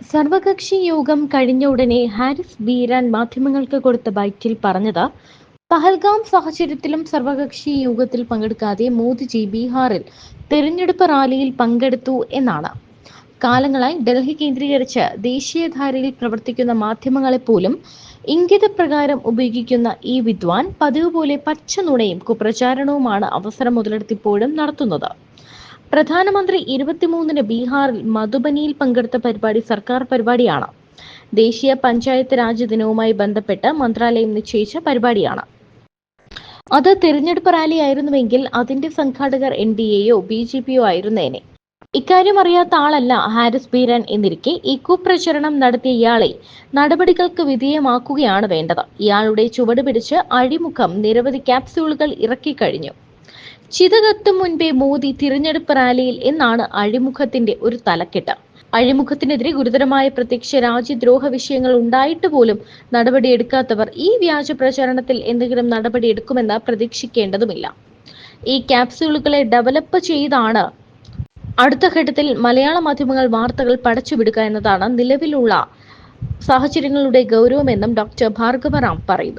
സർവകക്ഷി യോഗം കഴിഞ്ഞ ഉടനെ ഹാരിസ് ബീരാൻ മാധ്യമങ്ങൾക്ക് കൊടുത്ത ബൈറ്റിൽ പറഞ്ഞത് പഹൽഗാം സാഹചര്യത്തിലും സർവകക്ഷി യോഗത്തിൽ പങ്കെടുക്കാതെ മോദിജി ബീഹാറിൽ തെരഞ്ഞെടുപ്പ് റാലിയിൽ പങ്കെടുത്തു എന്നാണ്. കാലങ്ങളായി ഡൽഹി കേന്ദ്രീകരിച്ച് ദേശീയധാരയിൽ പ്രവർത്തിക്കുന്ന മാധ്യമങ്ങളെ മാധ്യമങ്ങളെപ്പോലും ഇംഗിതപ്രകാരം ഉപയോഗിക്കുന്ന ഈ വിദ്വാൻ പതിവ് പോലെ പച്ച നുണയും കുപ്രചാരണവുമാണ് അവസരം മുതലെടുത്തിപ്പോഴും നടത്തുന്നത്. പ്രധാനമന്ത്രി ഇരുപത്തിമൂന്നിന് ബീഹാറിൽ മധുബനിയിൽ പങ്കെടുത്ത പരിപാടി സർക്കാർ പരിപാടിയാണ്. ദേശീയ പഞ്ചായത്ത് രാജ് ദിനവുമായി ബന്ധപ്പെട്ട് മന്ത്രാലയം നിശ്ചയിച്ച പരിപാടിയാണ്. അത് തിരഞ്ഞെടുപ്പ് റാലി ആയിരുന്നുവെങ്കിൽ അതിന്റെ സംഘാടകർ എൻ ഡി എയോ ബി ജെ പിയോ ആയിരുന്നേനെ. ഇക്കാര്യം അറിയാത്ത ആളല്ല ഹാരിസ് ബീരൻ എന്നിരിക്കെ ഈ കുപ്രചരണം നടത്തിയ ഇയാളെ നടപടികൾക്ക് വിധേയമാക്കുകയാണ് വേണ്ടത്. ഇയാളുടെ ചുവട് പിടിച്ച് അഴിമുഖം നിരവധി ക്യാപ്സ്യൂളുകൾ ഇറക്കിക്കഴിഞ്ഞു. ചിതകത്തും മുൻപേ മോദി തിരഞ്ഞെടുപ്പ് റാലിയിൽ എന്നാണ് അഴിമുഖത്തിന്റെ ഒരു തലക്കെട്ട്. അഴിമുഖത്തിനെതിരെ ഗുരുതരമായ പ്രത്യക്ഷ രാജ്യദ്രോഹ വിഷയങ്ങൾ ഉണ്ടായിട്ട് പോലും നടപടിയെടുക്കാത്തവർ ഈ വ്യാജ പ്രചാരണത്തിൽ എന്തെങ്കിലും നടപടിയെടുക്കുമെന്ന് പ്രതീക്ഷിക്കേണ്ടതുമില്ല. ഈ ക്യാപ്സ്യൂളുകളെ ഡെവലപ്പ് ചെയ്താണ് അടുത്ത ഘട്ടത്തിൽ മലയാള മാധ്യമങ്ങൾ വാർത്തകൾ പടച്ചുവിടുക എന്നതാണ് നിലവിലുള്ള സാഹചര്യങ്ങളുടെ ഗൗരവമെന്നും ഡോക്ടർ ഭാർഗവറാം പറയുന്നു.